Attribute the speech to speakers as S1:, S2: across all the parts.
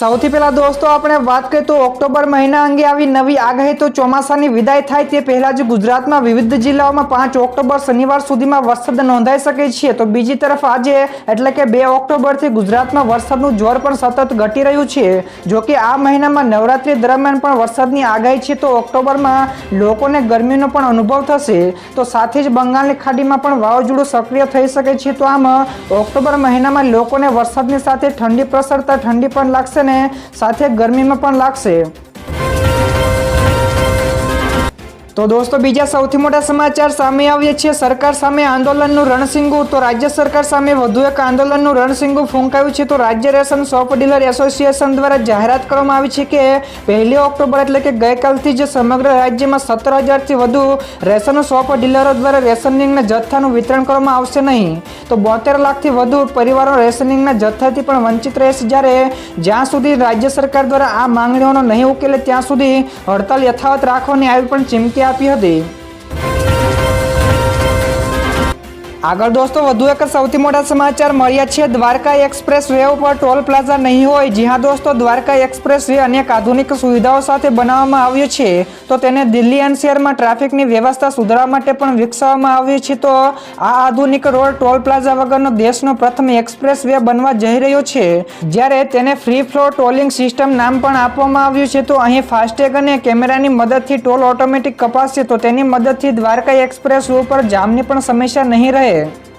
S1: સૌથી પહેલા દોસ્તો, આપણે વાત કરીએ તો ઓક્ટોબર મહિના અંગે આવી નવી આગાહી. તો ચોમાસાની વિદાય થાય તે પહેલા જ ગુજરાતમાં વિવિધ જિલ્લાઓમાં પાંચ ઓક્ટોબર શનિવાર સુધીમાં વરસાદ નોંધાઈ શકે છે. તો બીજી તરફ આજે, એટલે કે બે ઓક્ટોબરથી ગુજરાતમાં વરસાદનું જોર પણ સતત ઘટી રહ્યું છે. જો કે આ મહિનામાં નવરાત્રી દરમિયાન પણ વરસાદની આગાહી છે, તો ઓક્ટોબરમાં લોકોને ગરમીનો પણ અનુભવ થશે. તો સાથે જ બંગાળની ખાડીમાં પણ વાવાઝોડું સક્રિય થઈ શકે છે. તો આમ, ઓક્ટોબર મહિનામાં લોકોને વરસાદની સાથે ઠંડી પ્રસરતા ઠંડી પણ લાગશે ને સાથે ગરમીમાં પણ લાગશે. તો દોસ્તો, બીજા સૌથી મોટા સમાચાર સામે આવ્યા છે. સરકાર સામે આંદોલનનું રણસિંગુ, તો રાજ્ય સરકાર સામે વધુ એક આંદોલનનું રણસિંગુ ફૂંકાયું છે. તો રાજ્ય રેશન શોપ ડીલર એસોસિએશન દ્વારા જાહેરાત કરવામાં આવી છે કે પહેલી ઓક્ટોબર એટલે કે ગઈકાલથી જ સમગ્ર રાજ્યમાં સત્તર હજારથી વધુ રેશન શોપ ડીલરો દ્વારા રેશનિંગના જથ્થાનું વિતરણ કરવામાં આવશે નહીં. તો બોતેર લાખથી વધુ પરિવારો રેશનિંગના જથ્થાથી પણ વંચિત રહેશે. જ્યારે જ્યાં સુધી રાજ્ય સરકાર દ્વારા આ માંગણીઓનો નહીં ઉકેલે, ત્યાં સુધી હડતાલ યથાવત રાખવાની આવી પણ ચીમકી આપી હતી આગળ દોસ્તો, વધુ એક સૌથી મોટા સમાચાર મળ્યા છે. દ્વારકા એક્સપ્રેસ વે ઉપર ટોલ પ્લાઝા નહીં હોય. જી હા દોસ્તો, દ્વારકા એક્સપ્રેસ વે અનેક આધુનિક સુવિધાઓ સાથે બનાવવામાં આવ્યો છે. તો તેને દિલ્હી એનસીઆરમાં ટ્રાફિકની વ્યવસ્થા સુધારવા માટે પણ વિકસાવવામાં આવ્યું છે. તો આ આધુનિક રોડ ટોલ પ્લાઝા વગરનો દેશનો પ્રથમ એક્સપ્રેસ વે બનવા જઈ રહ્યો છે. જ્યારે તેને ફ્રી ફ્લો ટોલિંગ સિસ્ટમ નામ પણ આપવામાં આવ્યું છે. તો અહીં ફાસ્ટેગ અને કેમેરાની મદદથી ટોલ ઓટોમેટિક કપાશે. તો તેની મદદથી દ્વારકા એક્સપ્રેસ વે ઉપર જામની પણ સમસ્યા નહીં રહે. sé,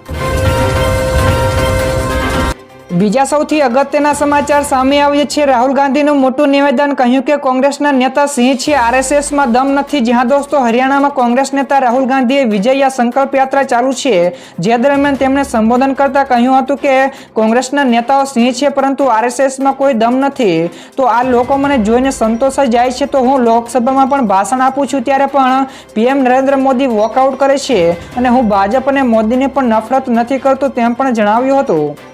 S1: બીજા સૌથી અગત્યના સમાચાર સામે આવ્યા છે. રાહુલ ગાંધીનું મોટું નિવેદન કહ્યું કે કોંગ્રેસના નેતા સિંહ છે, આરએસએસમાં દમ નથી. જ્યાં દોસ્તો હરિયાણામાં કોંગ્રેસ નેતા રાહુલ ગાંધીએ વિજય સંકલ્પ યાત્રા ચાલુ છે. જે દરમિયાન તેમણે સંબોધન કરતા કહ્યું હતું કે કોંગ્રેસના નેતાઓ સિંહ છે, પરંતુ આરએસએસમાં કોઈ દમ નથી. તો આ લોકો મને જોઈને સંતોષ જાય છે. તો હું લોકસભામાં પણ ભાષણ આપું છું ત્યારે પણ પીએમ નરેન્દ્ર મોદી વોકઆઉટ કરે છે અને હું ભાજપ અને મોદીને પણ નફરત નથી કરતો તેમ પણ જણાવ્યું હતું.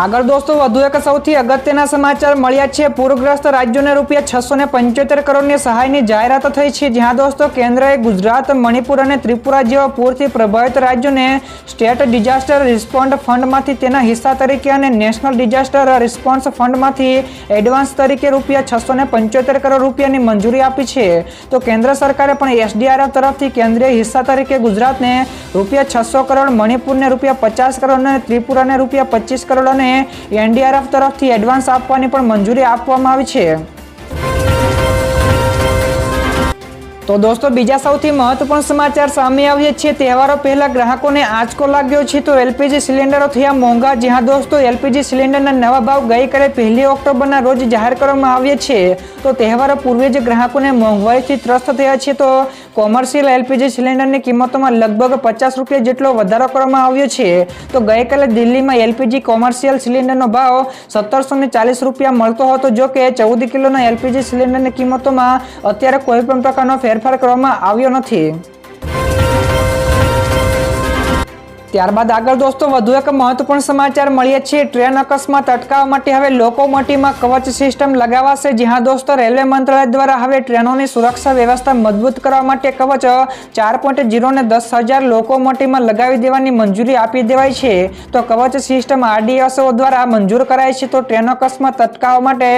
S1: આગળ દોસ્તો, વધુ એક સૌથી અગત્યના સમાચાર મળ્યા છે. પૂરગ્રસ્ત રાજ્યોને રૂપિયા છસો ને પંચોતેર કરોડની સહાયની જાહેરાત થઈ છે. જ્યાં દોસ્તો, કેન્દ્રએ ગુજરાત, મણિપુર અને ત્રિપુરા જેવા પૂરથી પ્રભાવિત રાજ્યોને સ્ટેટ ડિઝાસ્ટર રિસ્પોન્ડ ફંડમાંથી તેના હિસ્સા તરીકે અને નેશનલ ડિઝાસ્ટર રિસ્પોન્સ ફંડમાંથી એડવાન્સ તરીકે રૂપિયા છસો ને પંચોતેર કરોડ રૂપિયાની મંજૂરી આપી છે. તો કેન્દ્ર સરકારે પણ એસડીઆરએફ તરફથી કેન્દ્રીય હિસ્સા તરીકે ગુજરાતને રૂપિયા છસો કરોડ, મણિપુરને રૂપિયા પચાસ કરોડ અને ત્રિપુરાને રૂપિયા પચીસ કરોડ અને એનડીઆરએફ તરફથી એડવાન્સ આપવાની પણ મંજૂરી આપવામાં આવી છે. તો દોસ્તો, બીજા સૌથી મહત્વપૂર્ણ સમાચાર સામે આવ્યા છે તહેવારો પહેલા ગ્રાહકોને આંચકો લાગ્યો છે. તો એલપીજી સિલિન્ડરો થયા મોંઘા. જ્યાં દોસ્તો, એલપીજી સિલિન્ડરના નવા ભાવ ગઈકાલે પહેલી ઓક્ટોબરના રોજ જાહેર કરવામાં આવ્યા છે. તો તહેવારો પૂર્વે જ ગ્રાહકોને મોંઘવારીથી ત્રસ્ત થયા છે. તો કોમર્શિયલ એલપીજી સિલિન્ડરની કિંમતોમાં લગભગ પચાસ રૂપિયા જેટલો વધારો કરવામાં આવ્યો છે. તો ગઈકાલે દિલ્હીમાં એલપીજી કોમર્શિયલ સિલિન્ડરનો ભાવ સત્તરસો ચાલીસ રૂપિયા મળતો હતો. જો કે ચૌદ કિલોના એલપીજી સિલિન્ડરની કિંમતોમાં અત્યારે કોઈ પણ પ્રકારનો ફેરફાર કરવામાં આવ્યો નથી. ત્યારબાદ આગળ દોસ્તો, વધુ એક મહત્વપૂર્ણ સમાચાર મળીએ છીએ. ટ્રેન અકસ્માત અટકાવવા માટે હવે લોકોમોટીમાં કવચ સિસ્ટમ લગાવાશે. જ્યાં દોસ્તો, રેલવે મંત્રાલય દ્વારા હવે ટ્રેનોની સુરક્ષા વ્યવસ્થા મજબૂત કરવા માટે કવચ ચાર પોઈન્ટ જીરો ને દસ હજાર લોકોમોટીમાં લગાવી દેવાની મંજૂરી આપી દેવાય છે. તો કવચ સિસ્ટમ આરડીએસઓ દ્વારા મંજૂર કરાય છે. તો ટ્રેન અકસ્માત અટકાવવા માટે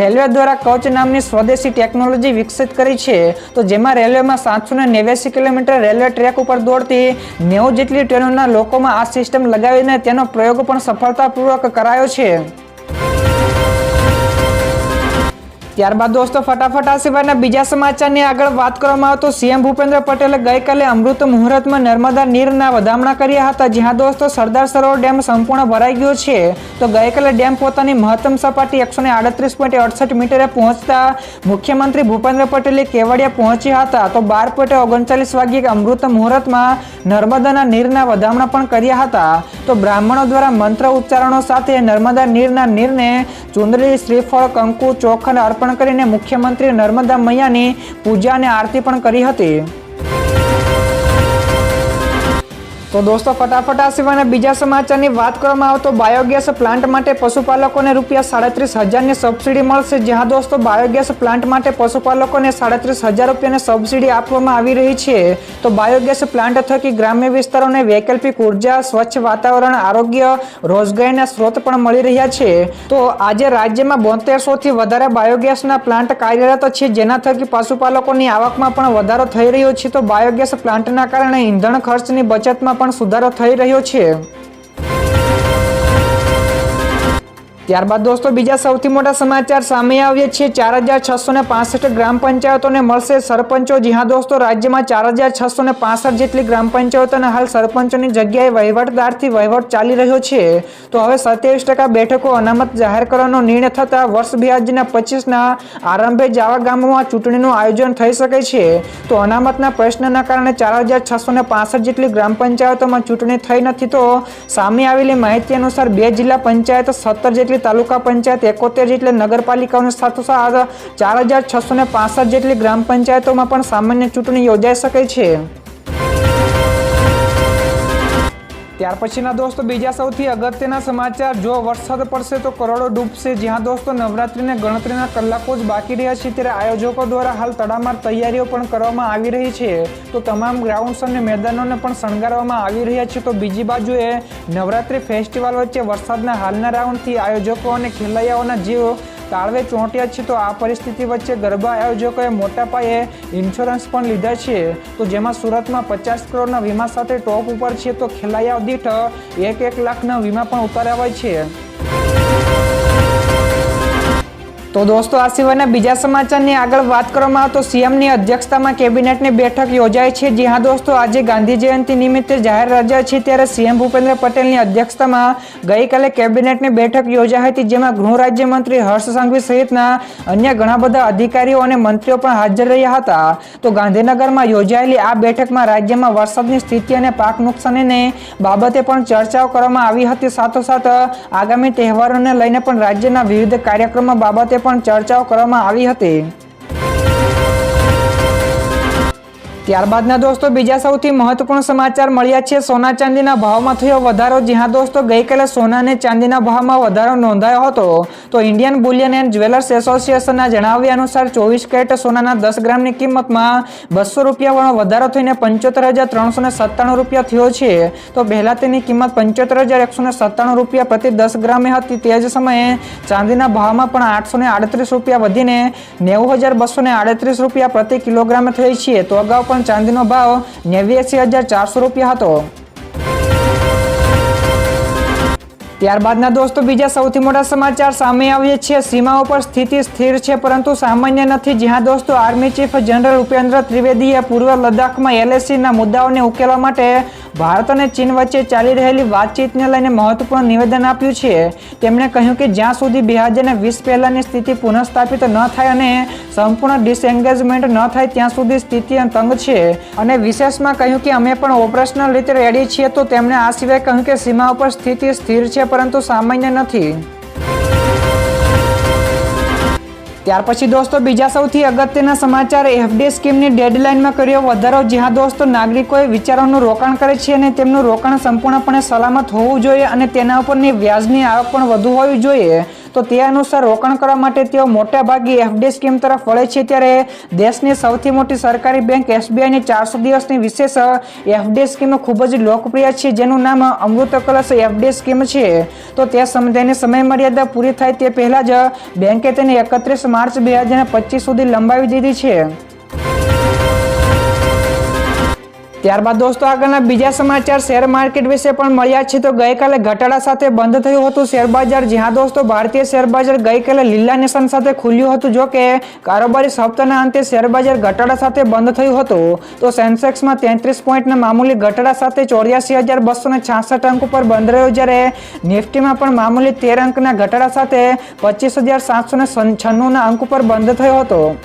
S1: રેલવે દ્વારા કવચ નામની સ્વદેશી ટેકનોલોજી વિકસિત કરી છે. તો જેમાં રેલવેમાં સાતસો ને નેવ્યાસી કિલોમીટર રેલવે ટ્રેક ઉપર દોડતી નેવું જેટલી ટ્રેનોના લોકોમાં આ સિસ્ટમ લગાવીને તેનો પ્રયોગ પણ સફળતાપૂર્વક કરાયો છે. ત્યારબાદ દોસ્તો, ફટાફટ આ સિવાયના બીજા સમાચારની આગળ વાત કરવામાં આવે તો સીએમ ભૂપેન્દ્ર પટેલે ગઈકાલે અમૃત મુહૂર્તમાં નર્મદા નીરના વધામણા કર્યા હતા. જ્યાં દોસ્તો, સરદાર સરોવર ડેમ સંપૂર્ણ ભરાઈ ગયો છે. તો ગઈકાલે ડેમ પોતાની મહત્તમ સપાટી એકસો ને આડત્રીસ પોઈન્ટ અડસઠ મીટરે પહોંચતા મુખ્યમંત્રી ભૂપેન્દ્ર પટેલે કેવડિયા પહોંચ્યા હતા. તો બાર પોઈન્ટ ઓગણચાલીસ વાગ્યે અમૃત મુહૂર્તમાં નર્મદાના નીરના વધામણા પણ કર્યા હતા. તો બ્રાહ્મણો દ્વારા મંત્ર ઉચ્ચારણો સાથે નર્મદા નીરના નીરને ચુંદડી, શ્રીફળ, કંકુ, ચોખંડ અર્પણ કરીને મુખ્યમંત્રી નર્મદા મૈયાની પૂજા અને આરતી પણ કરી હતી. તો દોસ્તો, ફટાફટ આ સિવાયના બીજા સમાચારની વાત કરવામાં આવે તો બાયોગેસ પ્લાન્ટ માટે પશુપાલકોને રૂપિયા સાડત્રીસ હજારની સબસિડી મળશે. જ્યાં દોસ્તો, બાયોગેસ પ્લાન્ટ માટે પશુપાલકોને સાડત્રીસ હજાર રૂપિયાની સબસિડી આપવામાં આવી રહી છે. તો બાયોગેસ પ્લાન્ટ થકી ગ્રામ્ય વિસ્તારોને વૈકલ્પિક ઊર્જા, સ્વચ્છ વાતાવરણ, આરોગ્ય, રોજગારીના સ્ત્રોત પણ મળી રહ્યા છે. તો આજે રાજ્યમાં બોતેરસોથી વધારે બાયોગેસના પ્લાન્ટ કાર્યરત છે. જેના થકી પશુપાલકોની આવકમાં પણ વધારો થઈ રહ્યો છે. તો બાયોગેસ પ્લાન્ટના કારણે ઈંધણ ખર્ચની બચતમાં પણ સુધારો થઈ રહ્યો છે. ત્યારબાદ દોસ્તો, બીજા સૌથી મોટા સમાચાર સામે આવ્યા છે. ચાર હજાર છસો ને પાસઠ ગ્રામ પંચાયતોને મળશે સરપંચો. જી હા દોસ્તો, રાજ્યમાં ચાર હજાર છસો ને પાસઠ જેટલી ગ્રામ પંચાયતોને હાલ સરપંચોની જગ્યાએ વહીવટદારથી વહીવટ ચાલી રહ્યો છે. તો હવે સત્યાવીસ ટકા બેઠકો અનામત જાહેર કરવાનો નિર્ણય થતાં વર્ષ બે હજારના પચીસના આરંભે જ ગામોમાં ચૂંટણીનું આયોજન થઈ શકે છે. તો અનામતના પ્રશ્નના કારણે ચાર હજાર છસો ને પાસઠ જેટલી ગ્રામ પંચાયતોમાં ચૂંટણી થઈ નથી. તો સામે આવેલી માહિતી અનુસાર બે જિલ્લા પંચાયત સત્તર જેટલી તાલુકા પંચાયત એકોતેર જેટલી નગરપાલિકાઓની સાથોસાથ ચાર હજાર છસો ને પાસઠ જેટલી ગ્રામ પંચાયતોમાં પણ સામાન્ય ચૂંટણી યોજાઈ શકે છે. ત્યાર પછીના દોસ્તો બીજા સૌથી અગત્યના સમાચાર, જો વરસાદ પડશે તો કરોડો ડૂબશે. જ્યાં દોસ્તો નવરાત્રીને ગણતરીના કલાકો જ બાકી રહ્યા છે, ત્યારે આયોજકો દ્વારા હાલ તડામાર તૈયારીઓ પણ કરવામાં આવી રહી છે. તો તમામ ગ્રાઉન્ડ્સ અને મેદાનોને પણ શણગારવામાં આવી રહ્યા છે. તો બીજી બાજુએ નવરાત્રી ફેસ્ટિવલ વચ્ચે વરસાદના હાલના રાઉન્ડથી આયોજકો અને ખેલૈયાઓના જીવ તાળવે ચોંટ્યા છે તો આ પરિસ્થિતિ વચ્ચે ગરબા આયોજકોએ મોટા પાયે ઇન્સ્યોરન્સ પણ લીધા છે. તો જેમાં સુરતમાં પચાસ કરોડના વીમા સાથે ટોપ ઉપર છે તો ખેલૈયાઓ દીઠ એક એક લાખના વીમા પણ ઉતાર્યા છે. તો દોસ્તો, આ સિવાયના બીજા સમાચારની આગળ વાત કરવામાં આવે તો સીએમની અધ્યક્ષતામાં કેબિનેટની બેઠક યોજાઈ છે. જી હા દોસ્તો, આજે ગાંધી જયંતિ નિમિત્તે જાહેર રજા છે ત્યારે સીએમ ભૂપેન્દ્ર પટેલની અધ્યક્ષતામાં ગઈકાલે કેબિનેટની બેઠક યોજાઈ હતી, જેમાં ગૃહ રાજ્યમંત્રી હર્ષ સંઘવી સહિતના અન્ય ઘણા બધા અધિકારીઓ અને મંત્રીઓ પણ હાજર રહ્યા હતા. તો ગાંધીનગરમાં યોજાયેલી આ બેઠકમાં રાજ્યમાં વરસાદની સ્થિતિ અને પાક નુકસાનીને બાબતે પણ ચર્ચાઓ કરવામાં આવી હતી. સાથોસાથ આગામી તહેવારોને લઈને પણ રાજ્યના વિવિધ કાર્યક્રમો બાબતે પણ ચર્ચાઓ કરવામાં આવી હતી. ત્યારબાદના દોસ્તો, બીજા સૌથી મહત્વપૂર્ણ સમાચાર મળ્યા છે. સોના ચાંદીના ભાવમાં થયો વધારો. જ્યાં દોસ્તો, ગઈકાલે સોના અને ચાંદીના ભાવમાં વધારો નોંધાયો હતો. તો ઇન્ડિયન બુલિયન એન્ડ જ્વેલર્સ એસોસિએશનના જણાવ્યા અનુસાર ચોવીસ કેરેટ સોનાના દસ ગ્રામની કિંમતમાં બસો રૂપિયાવાળો વધારો થઈને પંચોતેર હજાર ત્રણસો ને સત્તાણું રૂપિયા થયો છે. તો પહેલાં તેની કિંમત પંચોતેર હજાર એકસો ને સત્તાણું રૂપિયા પ્રતિ દસ ગ્રામે હતી. તે જ સમયે ચાંદીના ભાવમાં પણ આઠસો ને આડત્રીસ રૂપિયા વધીને નેવું હજાર બસો ને આડત્રીસ રૂપિયા પ્રતિ કિલોગ્રામે થઈ છે. તો અગાઉ પણ ચાંદીનો ભાવ નેવ્યાસી હજાર ચારસો રૂપિયા હતો. ત્યારબાદના દોસ્તો, બીજા સૌથી મોટા સમાચાર સામે આવ્યા છે સીમાઓ પર સ્થિતિ સ્થિર છે, પરંતુ સામાન્ય નથી. જ્યાં દોસ્તો, આર્મી ચીફ જનરલ ઉપેન્દ્ર ત્રિવેદીએ પૂર્વ લદ્દાખમાં એલએસીના મુદ્દાઓને ઉકેલવા માટે ભારત અને ચીન વચ્ચે ચાલી રહેલી વાતચીતને લઈને મહત્વપૂર્ણ નિવેદન આપ્યું છે. તેમણે કહ્યું કે જ્યાં સુધી બે હજાર વીસ પહેલાંની સ્થિતિ પુનઃસ્થાપિત ન થાય અને સંપૂર્ણ ડિસએન્ગેજમેન્ટ ન થાય, ત્યાં સુધી સ્થિતિ તંગ છે. અને વિશેષમાં કહ્યું કે અમે પણ ઓપરેશનલ રીતે રેડી છીએ, તો તેમણે આ સિવાય કહ્યું કે સીમા ઉપર સ્થિતિ સ્થિર છે પરંતુ સામાન્ય નથી. ત્યાર પછી દોસ્તો, બીજા સૌથી અગત્યના સમાચાર. એફડી સ્કીમની ડેડલાઇનમાં કર્યો વધારો. જ્યાં દોસ્તો, નાગરિકોએ વિચારોનું રોકાણ કરે છે અને તેમનું રોકાણ સંપૂર્ણપણે સલામત હોવું જોઈએ અને તેના ઉપરની વ્યાજની આવક પણ વધુ હોવી જોઈએ. તો તે અનુસાર રોકાણ કરવા માટે તેઓ મોટા ભાગે એફડી સ્કીમ તરફ વળે છે ત્યારે દેશની સૌથી મોટી સરકારી બેંક એસબીઆઈની ચારસો દિવસની વિશેષ એફડી સ્કીમ ખૂબ જ લોકપ્રિય છે, જેનું નામ અમૃત કલશ એફડી સ્કીમ છે. તો તે સમ તેની સમય મર્યાદા પૂરી થાય તે પહેલાં જ બેંકે તેને એકત્રીસ માર્ચ બે હજાર પચીસ સુધી લંબાવી દીધી છે. ત્યારબાદ દોસ્તો, આગળના બીજા સમાચાર, શેર માર્કેટ વિશે પણ મળ્યા છે. તો ગઈકાલે ઘટાડા સાથે બંધ થયું હતું શેર બજાર. જ્યાં દોસ્તો, ભારતીય શેર બજાર ગઈકાલે લીલા નિશાન સાથે ખુલ્યું હતું. જો કે, કારોબારી સપ્તાહના અંતે શેર બજાર ઘટાડા સાથે બંધ થયું હતું. તો સેન્સેક્સમાં તેત્રીસ પોઈન્ટના મામૂલી ઘટાડા સાથે ચોર્યાસી હજાર બસો છાસઠ અંક ઉપર બંધ રહ્યો. જ્યારે નિફ્ટીમાં પણ મામૂલી તેર અંકના ઘટાડા સાથે પચીસ હજાર સાતસો છન્નુંના અંક ઉપર બંધ થયો હતો.